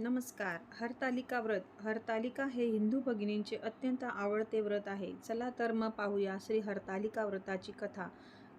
नमस्कार. हरतालिका व्रत हरतालिका हे हिंदू भगिनींचे अत्यंत आवडते व्रत आहे. चला तर मग पाहूया श्री हरतालिका व्रताची कथा.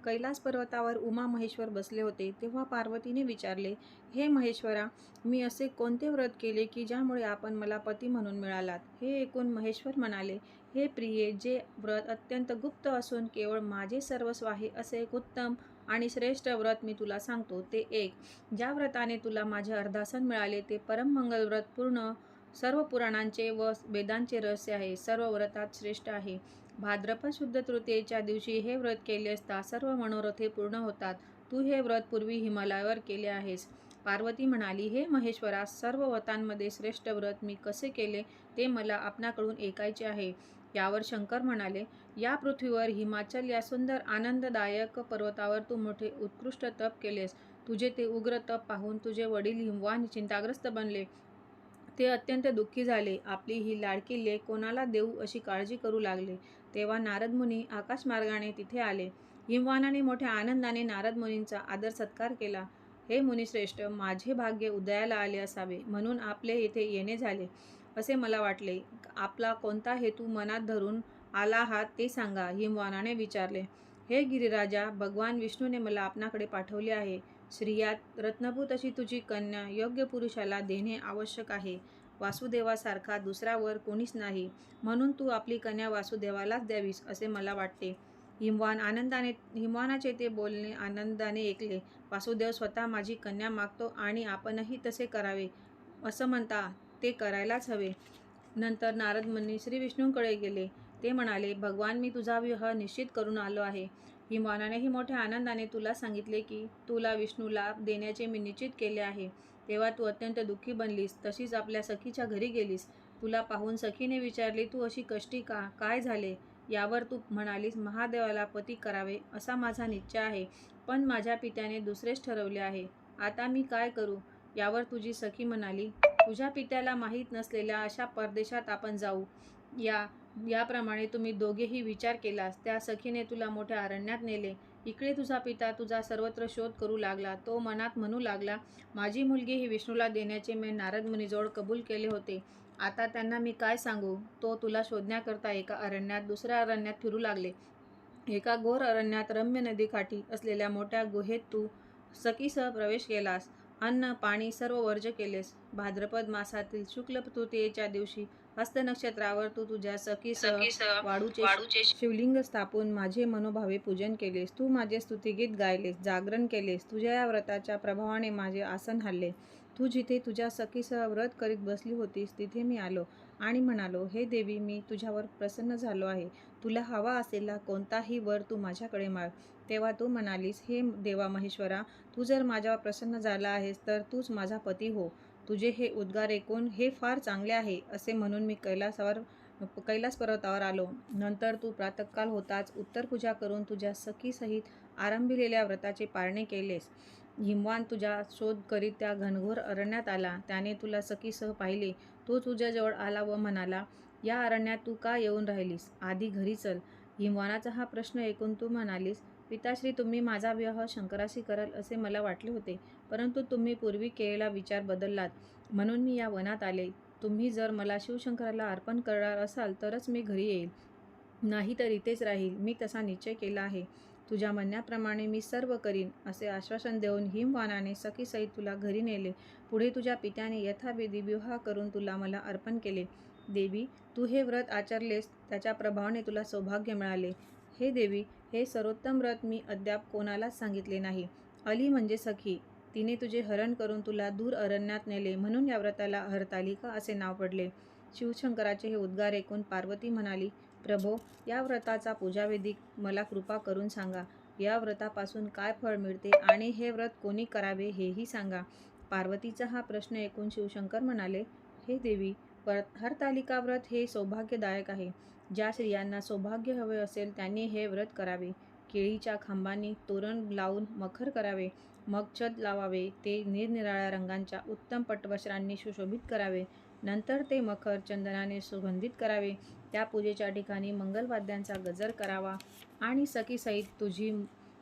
कैलास पर्वतावर उमा महेश्वर बसले होते तेव्हा पार्वतीने विचारले हे महेश्वरा मी असे कोणते व्रत केले की ज्यामुळे आपण मला पती म्हणून मिळालात? हे ऐकून महेश्वर म्हणाले हे प्रिये जे व्रत अत्यंत गुप्त असून केवळ माझे सर्वस्व आहे असे एक उत्तम आणि श्रेष्ठ व्रत मी तुला सांगतो ते एक. ज्या व्रताने तुला माझे अर्धासन मिळाले ते परममंगल व्रत पूर्ण सर्व पुराणांचे व वेदांचे रहस्य आहे सर्व व्रतात श्रेष्ठ आहे. भाद्रपद शुद्ध तृतीयेच्या दिवशी हे व्रत केले असता सर्व मनोरथे पूर्ण होतात. तू हे व्रत पूर्वी हिमालयावर केले आहेस. पार्वती म्हणाली हे महेश्वरा सर्व व्रतांमध्ये श्रेष्ठ व्रत मी कसे केले ते मला आपणाकडून ऐकायचे आहे. यावर शंकर म्हणाले या पृथ्वीवर हिमाचल या सुंदर आनंददायक पर्वतावर तू मोठे उत्कृष्ट तप केलेस. तुझे ते उग्र तप पाहून तुझे वडील हिमवान चिंताग्रस्त बनले. ते अत्यंत दुःखी झाले. आपली ही लाडकी लेख कोणाला देऊ अशी काळजी करू लागले. तेव्हा नारद मुनी आकाशमार्गाने तिथे आले. हिमवानाने मोठ्या आनंदाने नारद मुनींचा आदर सत्कार केला. हे मुनिश्रेष्ठ माझे भाग्य उदयाला आले असावे. म्हणून आपले येथे येणे झाले. असे मला वाटले. आपला कोणता हेतू मनात धरून आला आहात ते सांगा हिमवानाने विचारले. हे गिरिराजा भगवान विष्णूने मला आपणाकडे पाठवले आहे. स्त्रियात रत्नभूत अशी तुझी कन्या योग्य पुरुषाला देणे आवश्यक आहे. वासुदेवासारखा दुसरा वर कोणीच नाही. म्हणून तू आपली कन्या वासुदेवालाच द्यावीस असे मला वाटते. हिमवान आनंदाने हिमवानाचे ते बोलणे आनंदाने ऐकले. वासुदेव स्वतः माझी कन्या मागतो आणि आपणही तसे करावे असं म्हणता ते करायलाच हवे. नंतर नारद मुनी श्री विष्णूंकडे गेले. ते म्हणाले भगवान मी तुझा विवाह निश्चित करून आलो आहे. हिमानानेही मोठ्या आनंदाने तुला सांगितले की तुला विष्णूला देण्याचे मी निश्चित केले आहे. तेव्हा तू अत्यंत दुःखी बनलीस तशीच आपल्या सखीच्या घरी गेलीस. तुला पाहून सखीने विचारले तू अशी कष्टी का? काय झाले? यावर तू म्हणालीस महादेवाला पती करावे असा माझा निश्चय आहे. पण माझ्या पित्याने दुसरेच ठरवले आहे. आता मी काय करू? यावर तुझी सखी म्हणाली तुझ्या पित्याला माहीत नसलेल्या अशा परदेशात आपण जाऊ. या याप्रमाणे तुम्ही दोघेही विचार केलास. त्या सखीने तुला मोठ्या अरण्यात नेले. इकडे तुझा पिता तुझा सर्वत्र शोध करू लागला. तो मनात म्हणू लागला माझी मुलगी ही विष्णूला देण्याचे मी नारद मुनीजवळ कबूल केले होते. आता त्यांना मी काय सांगू? तो तुला शोधण्याकरता एका अरण्यात दुसऱ्या अरण्यात फिरू लागले. एका घोर अरण्यात रम्य नदीकाठी असलेल्या मोठ्या गुहेत तू सखीसह प्रवेश केलास. अन्न पाणी सर्व वर्ज केलेस. भाद्रपद मासातील शुक्ल तृतीयेच्या दिवशी हस्त नक्षत्रावर तू तुझ्या सखीसह वाळूचे शिवलिंग स्थापून माझे मनोभावे पूजन केलेस. तू माझे स्तुतिगीत गायलेस जागरण केलेस. तुझ्या या व्रताच्या प्रभावाने माझे आसन हल्ले तू जिथे तुझ्या सखीसह व्रत करीत बसली होतीस तिथे मी आलो आणि म्हणालो हे देवी मी तुझ्यावर प्रसन्न झालो आहे. तुला हवा असलेला कोणताही वर तू माझ्याकडे माग तेव्हा तू म्हणालीस हे देवा महेश्वरा तू जर माझ्यावर प्रसन्न झाला आहेस तर तूच माझा पती हो. तुझे हे उद्गार ऐकून हे फार चांगले आहे असे म्हणून मी कैलासावर कैलास पर्वतावर आलो. नंतर तू प्रातकाल होताच उत्तर पूजा करून तुझ्या सखीसहित आरंभिलेल्या व्रताचे पारणे केलेस. हिमवान तुझा शोध करीत त्या घनघोर अरण्यात आला. त्याने तुला सखीसह पाहिले. तो तुझ्याजवळ आला व म्हणाला या अरण्यात तू का येऊन राहिलीस? आधी घरी चल. हिमवानाचा हा प्रश्न ऐकून तू म्हणालीस पिताश्री तुम्ही माझा विवाह शंकराशी कराल असे मला वाटले होते परंतु तुम्ही पूर्वी केलेला विचार बदललात. म्हणून मी या वनात आले. तुम्ही जर मला शिवशंकराला अर्पण करणार असाल तरच मी घरी येईल. नाही तर इथेच राहील. मी तसा निश्चय केला आहे. तुझ्या म्हणण्याप्रमाणे मी सर्व करीन असे आश्वासन देऊन हिमवानाने सखीसहित तुला घरी नेले. पुढे तुझ्या पित्याने यथाविधी विवाह करून तुला मला अर्पण केले. देवी तू हे व्रत आचरलेस त्याच्या प्रभावाने तुला सौभाग्य मिळाले. हे देवी हे सर्वोत्तम व्रत मी अद्याप कोणालाच सांगितले नाही. अली म्हणजे सखी. तिने तुझे हरण करून तुला दूर अरण्यात नेले म्हणून या व्रताला हरतालिका असे नाव पडले. शिवशंकराचे हे उद्गार ऐकून पार्वती म्हणाली प्रभो या व्रताचा पूजाविधी मला कृपा करून सांगा. या व्रतापासून काय फळ मिळते आणि हे व्रत कोणी करावे हेही सांगा. पार्वतीचा हा प्रश्न ऐकून शिवशंकर म्हणाले हे देवी पर हरतालिका व्रत हे सौभाग्यदायक आहे. ज्या स्त्रियांना सौभाग्य हवे असेल त्यांनी हे व्रत करावे. केळीच्या खांबांनी तोरण लावून मखर करावे. मग छत लावावे. ते निरनिराळ्या रंगांच्या उत्तम पटवस्त्रांनी सुशोभित करावे. नंतर ते मखर चंदनाने सुगंधित करावे. त्या पूजेच्या ठिकाणी मंगलवाद्यांचा गजर करावा. आणि सखीसहित तुझी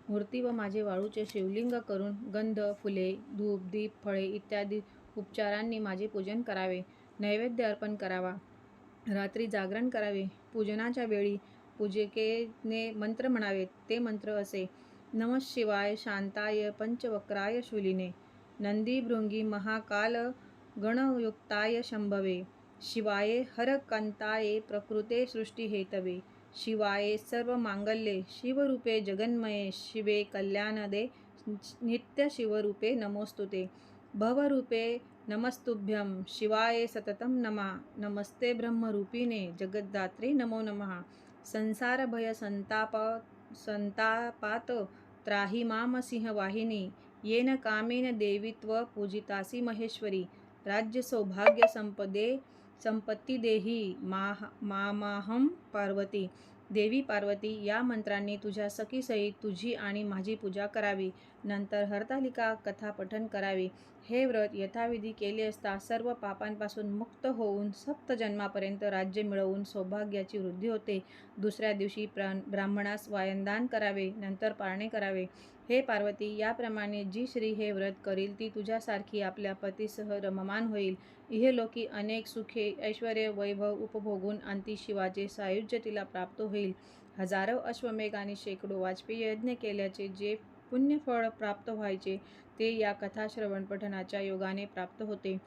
मूर्ती व माझे वाळूचे शिवलिंग करून गंध फुले धूप दीप फळे इत्यादी उपचारांनी माझे पूजन करावे. नैवेद्य अर्पण करावा. रात्री जागरण करावे. पूजनाच्या वेळी पूजिकेने मंत्र म्हणावेत ते मंत्र असे. नम शिवाय शांताय पंचवक्राय शूलिने. नंदी भृंगी महाकाल गणयुक्ताय शंभवे. शिवाये हरकंताय प्रकृते सृष्टिहेतवे शिवाय सर्व मांगल्ये शिवरूपे जगन्मये. शिवे कल्याणदे नित्य शिवरूपे नमोस्तुते. भवरूपे नमस्तुभ्यं शिवाय सततं नमा नमस्ते ब्रह्मरूपिणे जगद्धात्रे नमो नमः। संसारभय संताप संतापात त्राही मामसिंहवाहिनी येन कामेन देवीत्व पूजितासी महेश्वरी। राज्य सौभाग्य संपदे संपत्ती देही माह मामाहम पार्वती। देवी पार्वती या मंत्रांनी तुझ्या सखीसहित तुझी आणि माझी पूजा करावी। नंतर हरतालिका कथा पठन हे व्रत यथाविधी केले असता सर्व पापांपासून मुक्त होऊन सप्त जन्मापर्यंत राज्य मिळवून सौभाग्याची वृद्धी होते. दुसऱ्या दिवशी प्रा ब्राह्मणास वायनदान करावे नंतर पारणे करावे. हे पार्वती याप्रमाणे जी श्री हे व्रत करील ती तुझ्यासारखी आपल्या पतीसह रममान होईल. इहलोकी अनेक सुखे ऐश्वर वैभव उपभोगून अंती शिवाचे सायुज्य तिला प्राप्त होईल. हजारो अश्वमेघ आणि शेकडो वाजपेयी यज्ञ केल्याचे जे पुण्यफळ प्राप्त व्हायचे ते या कथा पठनाच्या योगाने प्राप्त होते.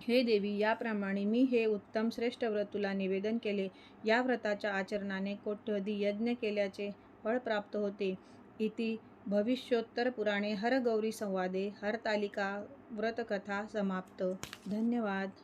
हे देवी याप्रमाणे मी हे उत्तम श्रेष्ठ व्रत तुला निवेदन केले. या व्रताच्या आचरणाने कोट्यधी यज्ञ केल्याचे फळ प्राप्त होते. इति भविष्योत्तर पुराणे हरगौरी संवादे. हरतालिका व्रतकथा समाप्त. धन्यवाद.